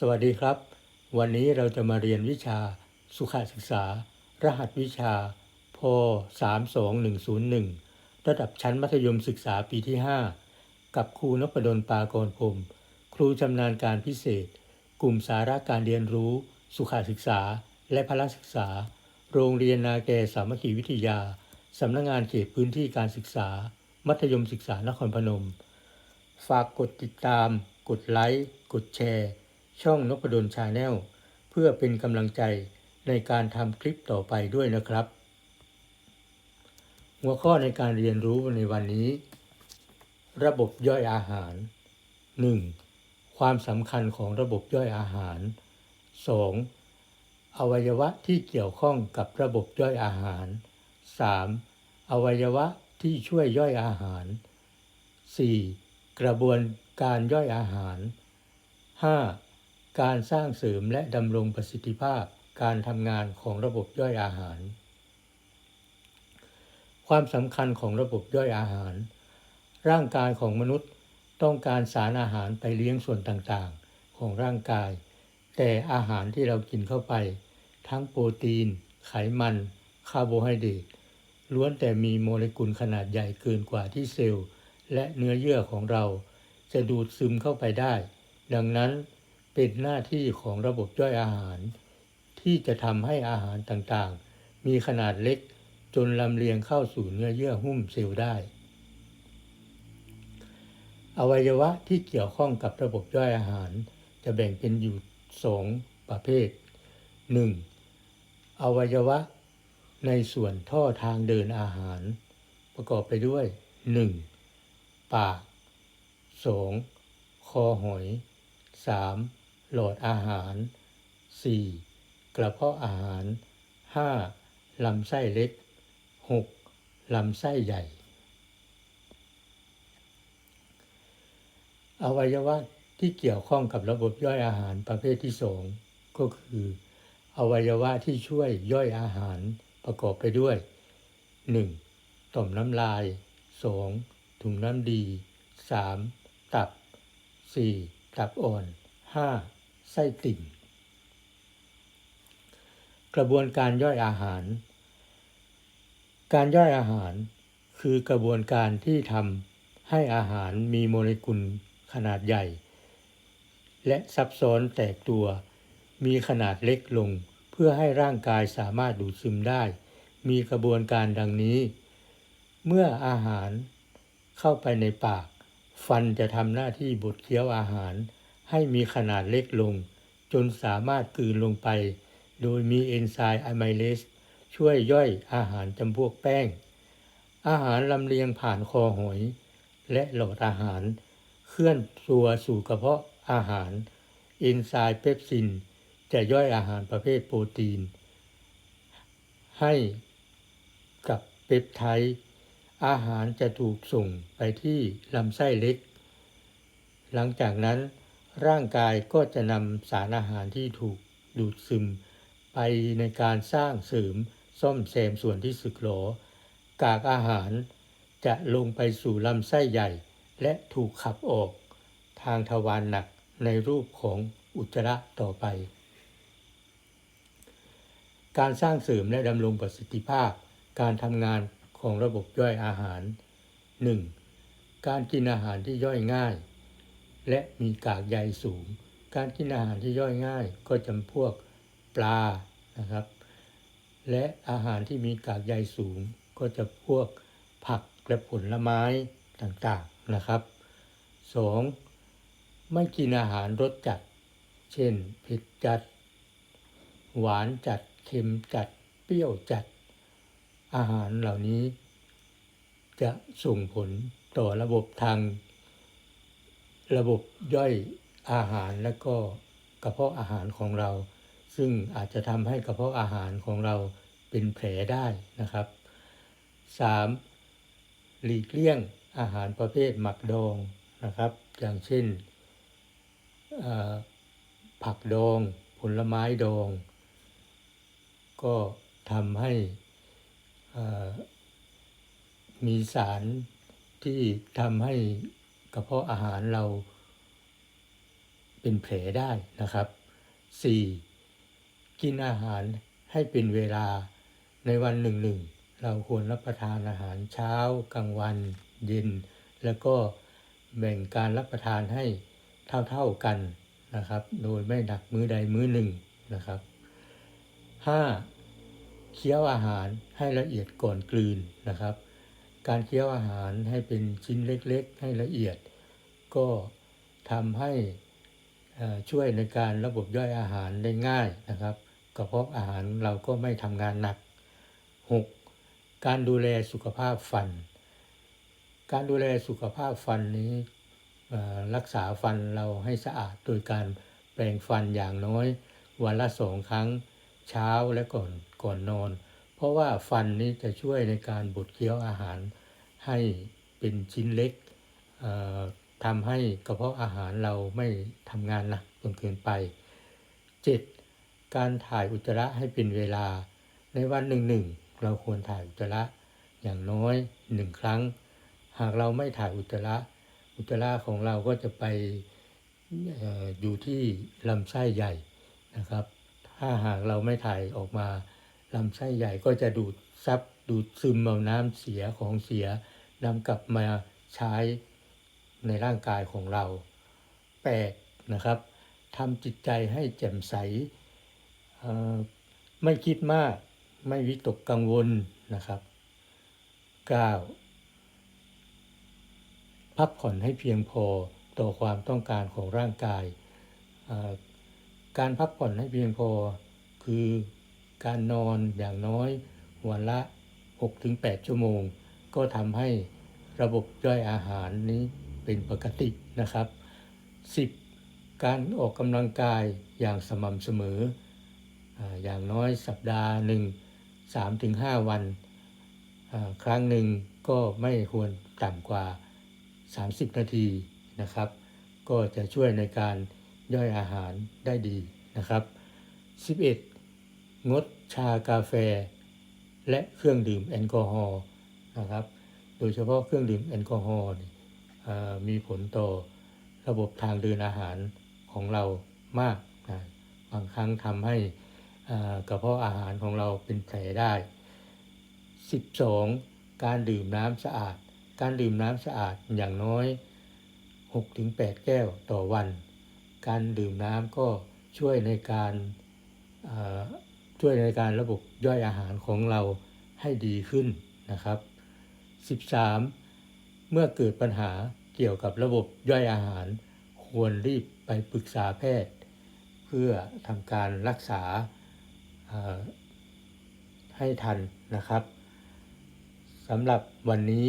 สวัสดีครับ วันนี้เราจะมาเรียนวิชาสุขศึกษา รหัสวิชาพ32101 ระดับชั้นมัธยมศึกษาปีที่ 5 กับครูนพดลปากรพรมครูชำนาญการพิเศษ กลุ่มสาระการเรียนรู้ สุขศึกษา และพละศึกษา โรงเรียนนาแกสามัคคีวิทยาสำนักงงานเขตพื้นที่การศึกษา มัธยมศึกษานครพนม ฝากกดติดตาม กดไลค์ กดแชร์ ช่องนพดลชาแนลเพื่อเป็นกำลังใจในการทำคลิปต่อไปด้วยนะครับ หัวข้อในการเรียนรู้ในวันนี้ ระบบย่อยอาหาร 1. ความสำคัญของระบบย่อยอาหาร 2. อวัยวะที่เกี่ยวข้องกับระบบย่อยอาหาร 3. อวัยวะที่ช่วยย่อยอาหาร 4. กระบวนการย่อยอาหาร 5. การสร้างเสริมและดำรงประสิทธิภาพการทำงานของระบบย่อยอาหาร ความสำคัญของระบบย่อยอาหาร ร่างกายของมนุษย์ต้องการสารอาหารไปเลี้ยงส่วนต่างๆ ของร่างกาย แต่อาหารที่เรากินเข้าไป ทั้งโปรตีน ไขมัน คาร์โบไฮเดรตล้วนแต่มีโมเลกุลขนาดใหญ่เกินกว่าที่เซลล์ และเนื้อเยื่อของเรา จะดูดซึมเข้าไปได้ ดังนั้น เป็นหน้าที่ของระบบย่อยอาหาร ที่จะทำให้อาหารต่างๆ มีขนาดเล็กจนลำเลียงเข้าสู่เนื้อเยื่อหุ้มเซลล์ได้ อวัยวะที่เกี่ยวข้องกับระบบย่อยอาหาร จะแบ่งเป็นอยู่สองประเภท 1. อวัยวะ ในส่วนท่อทางเดินอาหาร ประกอบไปด้วย 1. ปาก 2. คอหอย 3. หลอดอาหาร 4. กระเพาะอาหาร 5. ลำไส้เล็ก 6. ลำไส้ใหญ่ อวัยวะที่เกี่ยวข้องกับระบบย่อยอาหารประเภทที่สองก็คือ อวัยวะที่ช่วยย่อยอาหารประกอบไปด้วย 1. ต่อมน้ำลาย 2. ถุงน้ำดี 3. ตับ 4. ตับอ่อน 5. ไส้ติ่ง กระบวนการย่อยอาหาร การย่อยอาหารคือกระบวนการที่ทำให้อาหารมีโมเลกุลขนาดใหญ่ และซับซ้อนแตกตัว มีขนาดเล็กลงเพื่อให้ร่างกายสามารถดูดซึมได้ มีกระบวนการดังนี้ เมื่ออาหารเข้าไปในปาก ฟันจะทำหน้าที่บดเคี้ยวอาหาร ให้มีขนาดเล็กลง จนสามารถกลืนลงไป โดยมีเอนไซม์อะไมเลสช่วยย่อยอาหารจำพวกแป้ง อาหารลำเลียงผ่านคอหอย และหลอดอาหาร เคลื่อนตัวสู่กระเพาะอาหาร เอนไซม์เปปซิน จะย่อยอาหารประเภทโปรตีน ให้กับเปปไทด์อาหารจะถูกส่งไปที่ลำไส้เล็ก หลังจากนั้น ร่างกายก็จะนำสารอาหารที่ถูกดูดซึม ไปในการสร้างเสริมซ่อมแซมส่วนที่สึกหรอกากอาหารจะลงไปสู่ลำไส้ใหญ่ และถูกขับออก ทางทวารหนักในรูปของอุจจาระต่อไป การสร้างเสริมและดำรงประสิทธิภาพ การทำงานของระบบย่อยอาหาร 1. การกินอาหารที่ย่อยง่าย และมีกากใยสูง การกินอาหารที่ย่อยง่ายก็จำพวกปลานะครับ และอาหารที่มีกากใยสูง ก็จะพวกผักและผลไม้ต่างๆนะครับ 2. ไม่กินอาหารรสจัด เช่นเผ็ดจัด หวานจัดเค็มจัด เปรี้ยวจัด อาหารเหล่านี้ จะส่งผลต่อระบบทาง ระบบย่อยอาหารและก็กระเพาะอาหารของเรา ซึ่งอาจจะทำให้กระเพาะอาหารของเราเป็นแผลได้นะครับ 3. หลีกเลี่ยงอาหารประเภทหมักดองนะครับ อย่างเช่นผักดองผลไม้ดอง ก็ทำให้มีสารที่ทำให้ กระเพาะอาหารเราเป็นแผลได้นะครับ 4. กินอาหารให้เป็นเวลาในวันหนึ่งหนึ่งเราควรรับประทานอาหารเช้ากลางวันเย็น แล้วก็แบ่งการรับประทานให้เท่าๆกันนะครับ โดยไม่หนักมื้อใดมื้อหนึ่งนะครับ 5. เคี้ยวอาหารให้ละเอียดก่อนกลืนนะครับ การเคี้ยวอาหารให้เป็นชิ้นเล็กๆ ให้ละเอียด ก็ทำให้ช่วยในการระบบย่อยอาหารได้ง่ายนะครับกระเพาะอาหารเราก็ไม่ทำงานหนัก 6. การดูแลสุขภาพฟัน การดูแลสุขภาพฟันนี้รักษาฟันเราให้สะอาดโดยการแปรงฟันอย่างน้อย วันละสองครั้งเช้าและก่อนก่อนนอน เพราะว่าฟันนี้จะช่วยในการบดเคี้ยวอาหารให้เป็นชิ้นเล็กทำให้กระเพาะอาหารเราไม่ทำงานหนักจนเกินไป 7. การถ่ายอุจจาระให้เป็นเวลา ในวันหนึ่งหนึ่งเราควรถ่ายอุจจาระอย่างน้อยหนึ่งครั้ง หากเราไม่ถ่ายอุจจาระ อุจจาระของเราก็จะไปออยู่ที่ลำไส้ใหญ่นะครับ ถ้าหากเราไม่ถ่ายออกมา ลำไส้ใหญ่ก็จะดูดซับดูดซึมเอาน้ำเสียของเสียนำกลับมาใช้ในร่างกายของเรา 8 นะครับทำจิตใจให้แจ่มใส ไม่คิดมาก ไม่วิตกกังวลนะครับ 9. พักผ่อนให้เพียงพอต่อความต้องการของร่างกาย การพักผ่อนให้เพียงพอคือ การนอนอย่างน้อยวันละ 6-8 ชั่วโมง ก็ทำให้ระบบย่อยอาหารนี้เป็นปกตินะครับ 10. การออกกำลังกายอย่างสม่ำเสมอ อย่างน้อยสัปดาห์หนึ่ง3-5 วัน ครั้งหนึ่งก็ไม่ควรต่ำกว่า 30 นาทีนะครับ ก็จะช่วยในการย่อยอาหารได้ดีนะครับ 11. งดชากาแฟ และเครื่องดื่มแอลกอฮอล์นะครับ โดยเฉพาะเครื่องดื่มแอลกอฮอล์มีผลต่อระบบทางเดินอาหารของเรามากนะบางครั้งทำให้กระเพาะอาหารของเราเป็นแผลได้ 12. การดื่มน้ำสะอาด การดื่มน้ำสะอาดอย่างน้อย 6-8 แก้วต่อวัน การดื่มน้ำก็ช่วยในการ ช่วยในการระบบย่อยอาหารของเราให้ดีขึ้นนะครับ 13. เมื่อเกิดปัญหาเกี่ยวกับระบบย่อยอาหาร ควรรีบไปปรึกษาแพทย์ เพื่อทำการรักษาให้ทันนะครับสำหรับวันนี้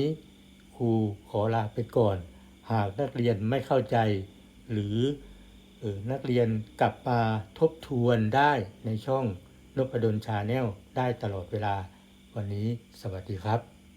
ครูขอลาไปก่อน หากนักเรียนไม่เข้าใจ หรืออนักเรียนกลับมาทบทวนได้ในช่อง นพดลชาแนลได้ตลอดเวลา วันนี้สวัสดีครับ